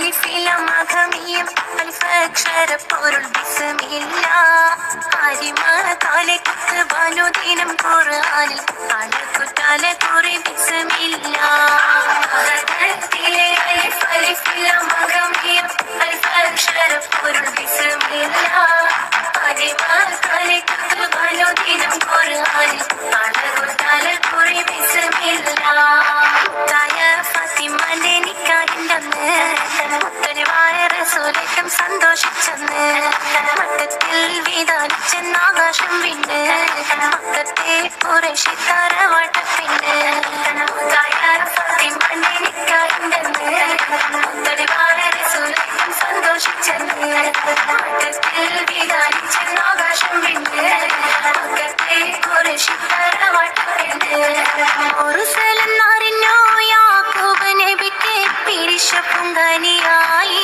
അലിഫിലമഹമിയും അൽഫക്ഷര പൊരുൾ ബിസ്മില്ല ഹാരിമാലെ കുത്ത് ബനുദിനം ഖുർആനിൽ. അലക്കുറ്റാലെ കുറി ബിസ്മില്ല വീതാനിച്ചെന്നാകാശം വിണ്ണ് മക്കത്തെ കുറേശ്ശി തറവാട്ടപ്പിന്ന് സന്തോഷിച്ചെന്ന് മട്ടത്തിൽ വീതാനിച്ചെന്നാകാശം വിണ്ണ് മക്കത്തെ കുറേശ്ശി തറവാട്ടപ്പിന്ന് ഒരു സ്ഥലം അറിഞ്ഞോ യാക്കോബ് നബിക്ക് പിരിശ പുങ്കനിയായി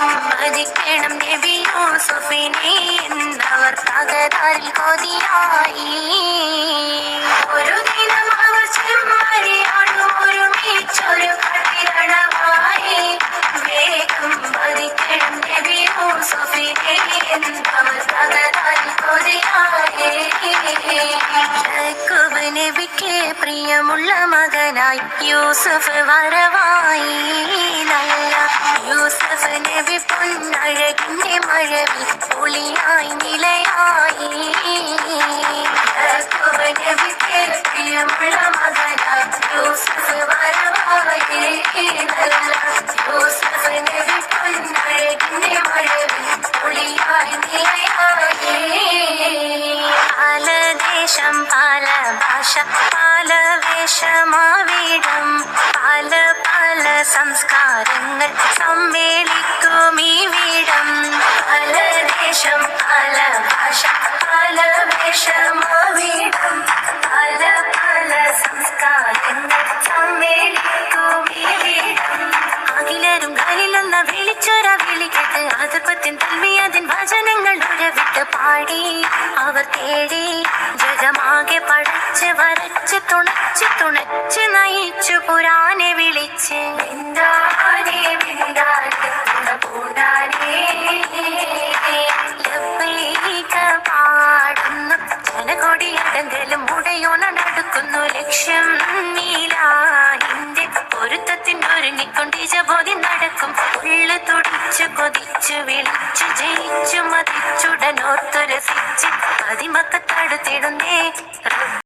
വധിക്കണം നബി യൂസുഫിനെ എന്നവർ തകരാറിൽ കൊതിയായി. ഒരു ദിനം അവർ ചെമ്മരിയാടും ഒരുമിച്ചൊരു കട്ടിരണമായി വേഗം വധിക്കണം നബി യൂസുഫിനെ എന്നവർ തകരാറിൽ കൊതിയായി. നബിക്ക് പ്രിയമുള്ള മകനായി. യൂസഫ് വരവായി. നല്ല യൂസഫ് നബി പൊന്നഴകിന്റെ മഴവിൽ പുളിയായി നിലയായി. നബിക്ക് പ്രിയമുള്ള പല ഭാഷ പല വേഷമാവിടം പല പല സംസ്കാരങ്ങൾ സമ്മേളിക്കും ഈ വീടം. പല ദേശം പല ഭാഷ പല വേഷമാവിടം പല പല സംസ്കാരങ്ങൾ സമ്മേളിക്കും ഈ വീടം. അഖിലരും കലിലൊന്ന തൽവി അതിൻ വചനങ്ങൾ ഉരവിട്ട് പാടി. അവർ തേടി ജഗമാകെ പഴച്ച് വരച്ച് തുണച്ച് തുണച്ച് നയിച്ചു പുരാനെ വിളിച്ച്. പാടുന്നു. ജനകൊടിയടങ്കലും ഉടയോണ നടക്കുന്നു ലക്ഷ്യം. നീലാഹിന്റെ പൊരുത്തത്തിന് ഒരുങ്ങിക്കൊണ്ട് ജബോധി നടക്കും. ഉള്ളു തുടിച്ചു കൊതിച്ചു വിളിച്ചു ജയിച്ചു മതിച്ചുടനോർത്തു രസിച്ച് പതിമക്കത്തടുത്തിടുന്നേ